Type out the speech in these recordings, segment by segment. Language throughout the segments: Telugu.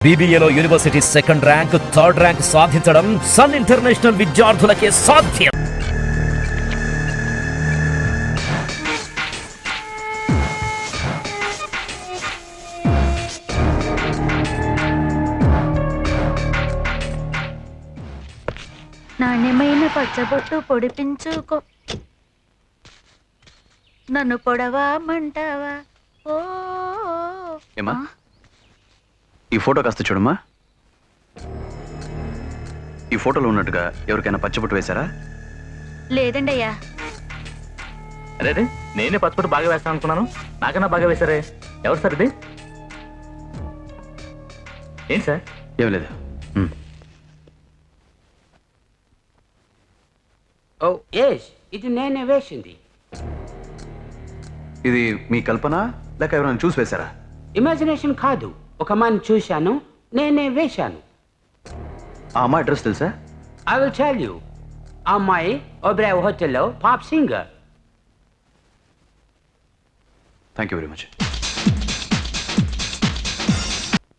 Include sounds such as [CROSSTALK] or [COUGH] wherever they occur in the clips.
బీబీఏలో university second rank third rank సాధించడం సన్ ఇంటర్నేషనల్ విద్యార్థులకే సాధ్యం. నాణ్యమైన పచ్చబొట్టు పొడిపించుకో. నన్ను పొడవా మంటావా ఓ ఏమా ఈ ఫోటో కాస్త చూడమ్మా. ఈ ఫోటోలో ఉన్నట్టుగా ఎవరికైనా పచ్చబొట్టు వేశారా? లేదండి అయ్యా. అరే నేనే పచ్చపట్టు బాగా వేస్తాను అనుకున్నాను. నాకన్నా బాగా వేశారే. ఎవరు సార్ ఇది? ఏంటి సార్? ఏం లేదు. ఓ ఎస్ ఇది నేనే వేసింది. ఇది మీ కల్పన? లేక ఎవరైనా చూసి వేశారా? ఇమాజినేషన్ కాదు. ఒక మని చూశాను నేనే వేశాను. ఆ అమ్మాయి అడ్రస్ తెలుసా? ఐ విల్ టెల్ యూ అమ్మాయి ఒబ్రే హోటల్లో pop singer thank you very much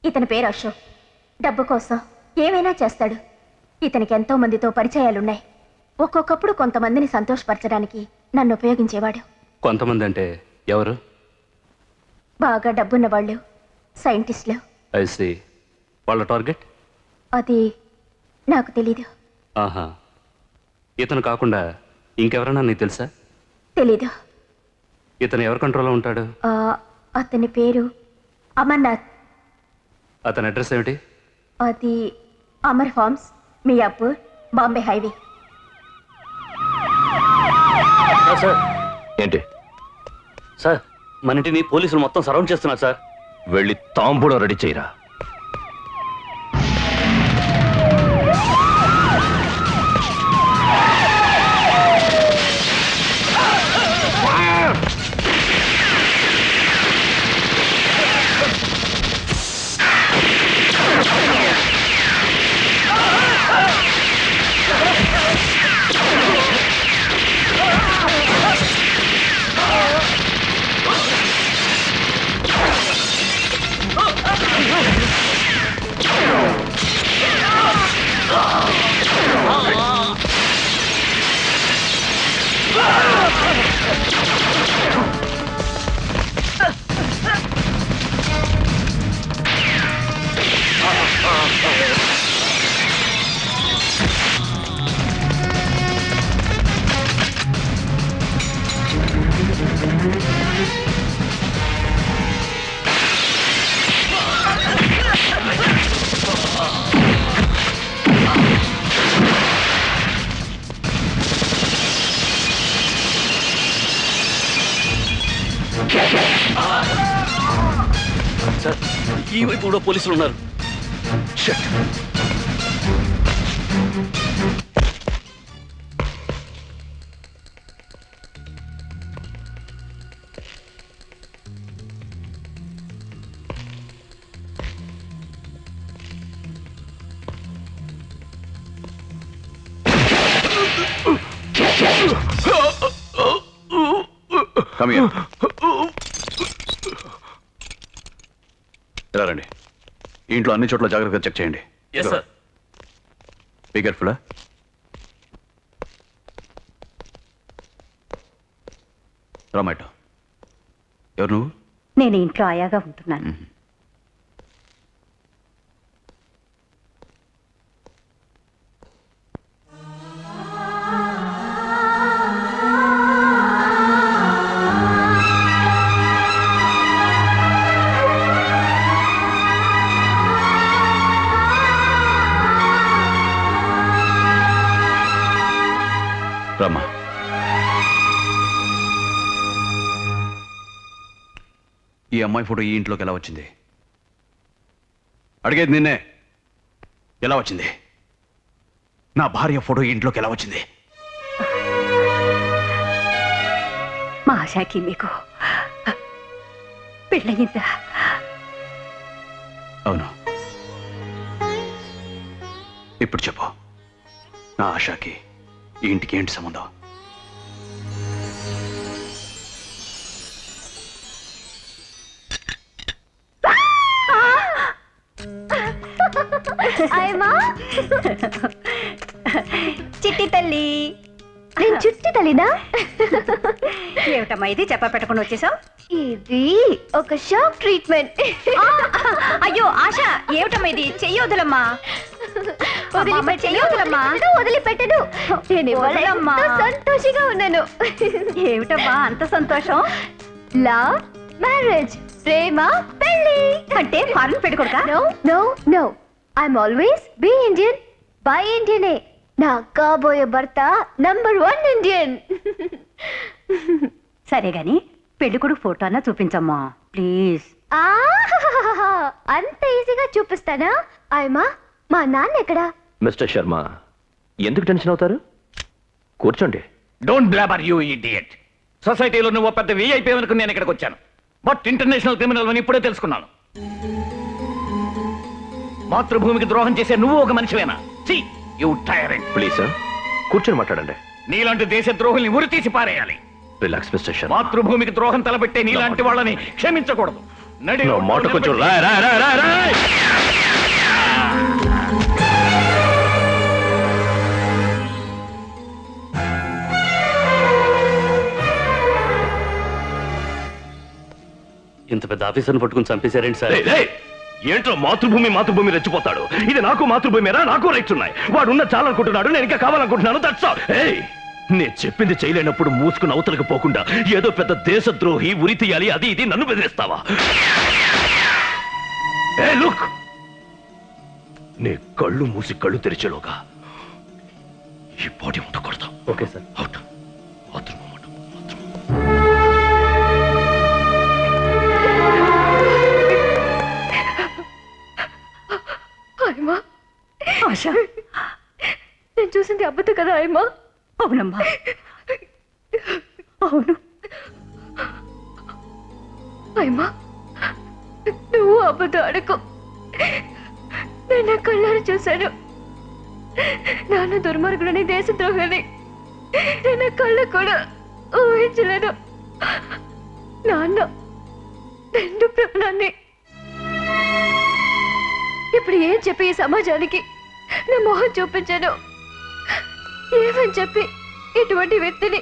ఇతని పేరు అశోక్. డబ్బు కోసం ఏమైనా చేస్తాడు. ఇతనికి ఎంతో మందితో పరిచయాలున్నాయి. ఒక్కొక్కప్పుడు కొంతమందిని సంతోషపరచడానికి నన్ను ఉపయోగించేవాడు. కొంతమంది అంటే ఎవరు? బాగా డబ్బున్న వాళ్ళు సైంటిస్టులు. ఐసి వాళ్ళ టార్గెట్? అది నాకు తెలీదు. ఆహా. ఇతను కాకుండా ఇంకెవరన్నా నీకు తెలుసా? తెలీదు. ఇతను ఎవరి కంట్రోల్లో ఉంటాడు? ఆ, అతని పేరు అమర్నాథ్. అతని అడ్రస్ ఏమిటి? అది Amar farms Miyapur Bombay highway. Sir ఏంటి? సార్ మన ఇంటిని పోలీసులు మొత్తం సరౌండ్ చేస్తున్నారు సార్. వెళ్ళి తాంబూడం రెడీ చేయరా. సార్ ఈ వైపు కూడా పోలీసులు ఉన్నారు Come here రండి ఈ ఇంట్లో అన్ని చోట్ల జాగ్రత్తగా చెక్ చేయండి. ఎస్ సార్ బీ కేర్ఫుల్ రామాయట. ఎవరు నువ్వు? నేను ఇంట్లో ఆయాగా ఉంటున్నాను. రామా ఈ అమ్మాయి ఫోటో ఈ ఇంట్లోకి ఎలా వచ్చింది? అడిగేది నిన్నే. ఎలా వచ్చింది? నా భార్య ఫోటో ఈ ఇంట్లోకి ఎలా వచ్చింది? మా ఆశాకి మీకు పెళ్ళయిందా? అవును. ఇప్పుడు చెప్పు. నా ఆశాకి ఈ ఇంటికి ఏంటి సంబంధం? ఆయమా నేను చుట్టి తల్లినా? ఏమిటమ్మా ఇది? చెప్ప పెట్టకుండా వచ్చేసావు? ఇది ఒక షాక్ ట్రీట్మెంట్. అయ్యో ఆశ ఏమిటమ్మా ఇది? చెయ్యొద్దులమ్మా. చెయ్యొద్దులమ్మా. వదిలిపెట్టను నేను. ఎంతో సంతోషంగా ఉన్నాను. ఏమిటమ్మా అంత సంతోషం? లవ్ మ్యారేజ్ ప్రేమ పెళ్ళి అంటే foreign పెట్టుకోడుకా? No no no. I'm always be Indian buy ఇండియనే. నా కాబోయే భర్త నంబర్ వన్ ఇండియన్. [LAUGHS] సరే గాని పెళ్ళి కొడుకు ఫోటో అన్నా చూపించమ్మా ప్లీజ్. అంత ఈజీగా చూపిస్తానా? ఆయమా మా నాన్న ఎక్కడా? మిస్టర్ శర్మ ఎందుకు టెన్షన్ అవుతారు? కూర్చోండి. డోంట్ బ్లాబర్ యూ ఇడియట్ సొసైటీలో నువ్వు పెద్ద వీఐపీ అనుకుని నేను ఇక్కడికి వచ్చాను. బట్ ఇంటర్నేషనల్ క్రిమినల్ అని ఇప్పుడే తెలుసుకున్నాను. మాతృభూమికి ద్రోహం చేసే నువ్వు ఒక మనిషివేనా? See you tyrant please sir కూర్చొని మాట్లాడండి. నీలాంటి దేశ ద్రోహుల్ని ఉరి తీసి పారేయాలి. రిలాక్స్ మిస్టర్ శర్మ మాతృభూమికి ద్రోహం తలపెట్టే నీలాంటి వాళ్ళని క్షమించకూడదు. నడి నా మాట కొంచెం రాయ్ రాయ్ రాయ్ రాయ్ రాయ్! ఇంత పెద్ద ఆఫీసర్ని పట్టుకుని చంపేశారేంటి సార్? రేయ్, రేయ్! ఏంట్రో మాతృభూమి మాతృభూమి రెచ్చిపోతాడు? ఇది నాకు మాతృభూమిరా నాకు రైట్స్ ఉన్నాయి వాడు ఉన్న చాలనుకుంటున్నాడు నేను ఇంకా కావాలనుకుంటున్నాను దట్స్ ఆల్ ఏయ్ నేను చెప్పింది చేయలేనప్పుడు మూసుకుని అవతలకు పోకుండా ఏదో పెద్ద దేశద్రోహి ఉరి తీయాలి అది ఇది నన్ను బెదిరిస్తావా? ఏ లుక్ నీ కళ్ళు మూసి కళ్ళు తెరిచేలోగా ఈ బాడీ ఉండకూడదు. ఓకే సార్ అవుట్ బాత్రూమ్ ఆశ. నేను చూసింది అబ్బుతు కదా ఆయమా అవునమ్మా. అవును. ఆయమ్మా నువ్వు అబ్బుతు అడకు నేను కళ్ళారు చూశాను. నాన్న దుర్మార్గుడని దేశద్రోహిని నేను కళ్ళు కూడా ఊహించలేను నాన్న రెండు ప్రాణాన్ని ఇప్పుడు ఏం చెప్పి ఈ సమాజానికి? నా మొహం చూపించాను. ఏమని చెప్పి ఇటువంటి వ్యక్తిని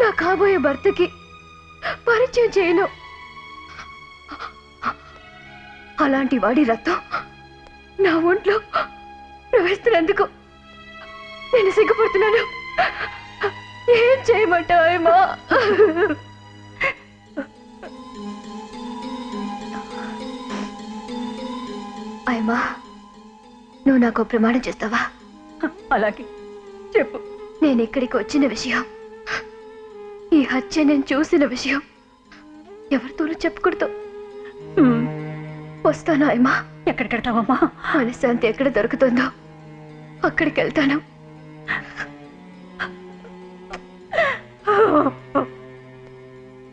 నా కాబోయే భర్తకి పరిచయం చేయను? అలాంటి వాడి రక్తం నా ఒంట్లో ప్రవేశిస్తున్నందుకు నేను సిగ్గుపడుతున్నాను. ఏం చేయమంటావేమో? అయ్యమా నువ్వు నాకు ప్రమాణం చేస్తావా? అలాగే. చెప్పు. నేను ఇక్కడికి వచ్చిన విషయం. ఈ హత్య నేను చూసిన విషయం. ఎవరితోనూ చెప్పకూడదు. వస్తాను అయ్యమ్మా ఎక్కడికి వెళ్తావమ్మా? మనశ్శాంతి ఎక్కడ దొరుకుతుందో అక్కడికి వెళ్తాను.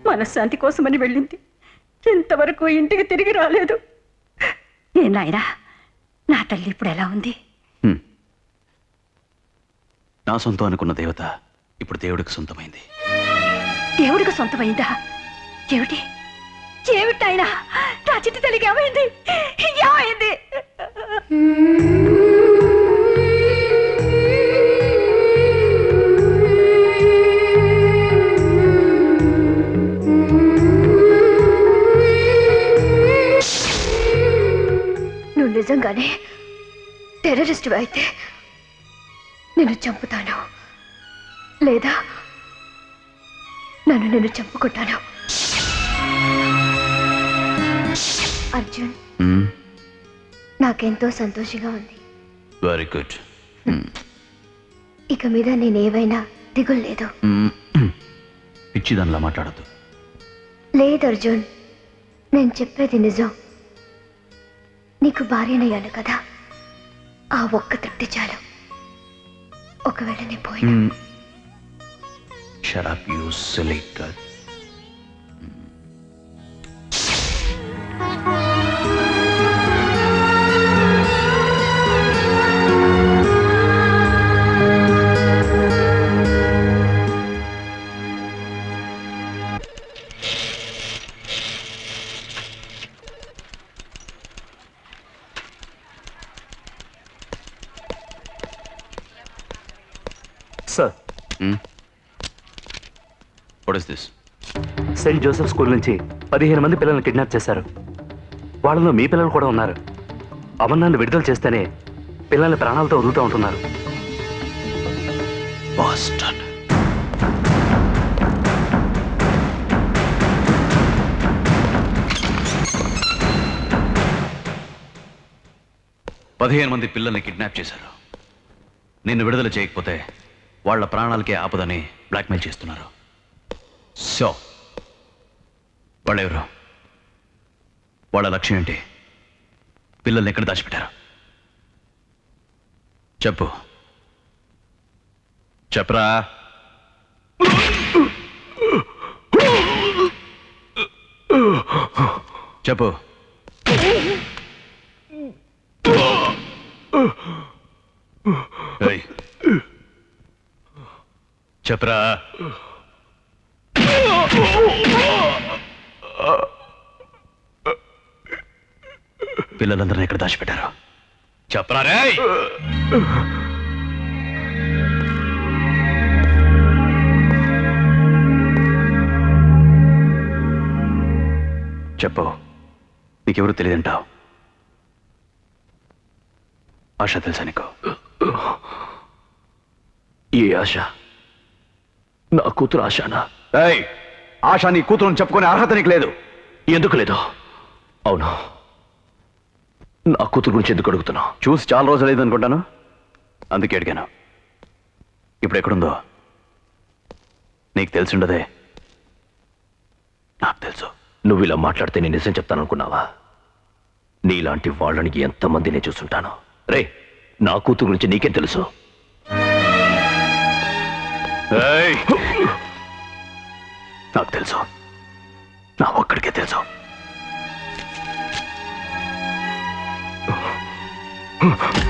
మనశ్శాంతి కోసమని వెళ్ళింది. ఇంతవరకు ఇంటికి తిరిగి రాలేదు. ఏ నాయనా? నా తల్లి ఇప్పుడు ఎలా ఉంది? నా సొంతం అనుకున్న దేవత ఇప్పుడు దేవుడికి సొంతమైంది. దేవుడికి సొంతమైందా? ఏమిటి? ఏమిటి ఆయన నా చిట్టి తల్లికి ఏమైంది? ఏమైంది? నువ్వు నిజంగానే టెర్రరిస్ట్ అయితే నేను చంపుతాను. లేదా నన్ను నేను చంపుకుంటాను. అర్జున్ నాకెంతో సంతోషంగా ఉంది. వెరీ గుడ్ ఇక మీద నేనేవైనా దిగులు లేదు. [CLEARS THROAT] పిచ్చిదానిలా మాట్లాడద్దు. లేదు అర్జున్ నేను చెప్పేది నిజం. నీకు భార్యనయ్యాను కదా. ఆ ఒక్క తృప్తి చాలు. ఒకవేళ నేను పోయినా. Shut up you silly girl Saint Joseph school నుంచి పదిహేను మంది పిల్లల్ని కిడ్నాప్ చేశారు. వాళ్ళలో మీ పిల్లలు కూడా ఉన్నారు. అమర్నాన్ని విడుదల చేస్తేనే పిల్లల్ని ప్రాణాలతో వదులుతూ ఉంటున్నారు. పదిహేను మంది పిల్లల్ని కిడ్నాప్ చేశారు. నిన్ను విడుదల చేయకపోతే వాళ్ళ ప్రాణాలకే ఆపదని బ్లాక్మెయిల్ చేస్తున్నారు. సో వాళ్ళెవరు వాళ్ళ లక్ష్యం ఏంటి? పిల్లల్ని ఎక్కడ దాచిపెట్టారు? చెప్పు. చెప్పరా? చెప్పు. చెప్పరా? పిల్లలందరినీ ఎక్కడ దాచిపెట్టారు. చెప్పరా చెప్పు. నీకెవరు తెలియదంటావు. ఆశ తెలుసా నీకు? ఏ ఆశ? నా కూతురు ఆశానా? ఏయ్ ఆశ నీ కూతురుని చెప్పుకునే అర్హత నీకు లేదు. ఎందుకు లేదు? అవును. నా కూతురు గురించి ఎందుకు అడుగుతున్నావు? చూసి చాలా రోజులు లేదనుకుంటాను అందుకే అడిగాను. ఇప్పుడు ఎక్కడుందో? నీకు తెలిసిండదే నాకు తెలుసు. నువ్వు ఇలా మాట్లాడితే నేను నిజం చెప్తాననుకున్నావా నీలాంటి వాళ్ళని ఎంతమందినే చూసుంటాను రే నా కూతురు గురించి నీకేం తెలుసు? నాకు తెలుసు. నా ఒక్కడికే తెలుసు. 啊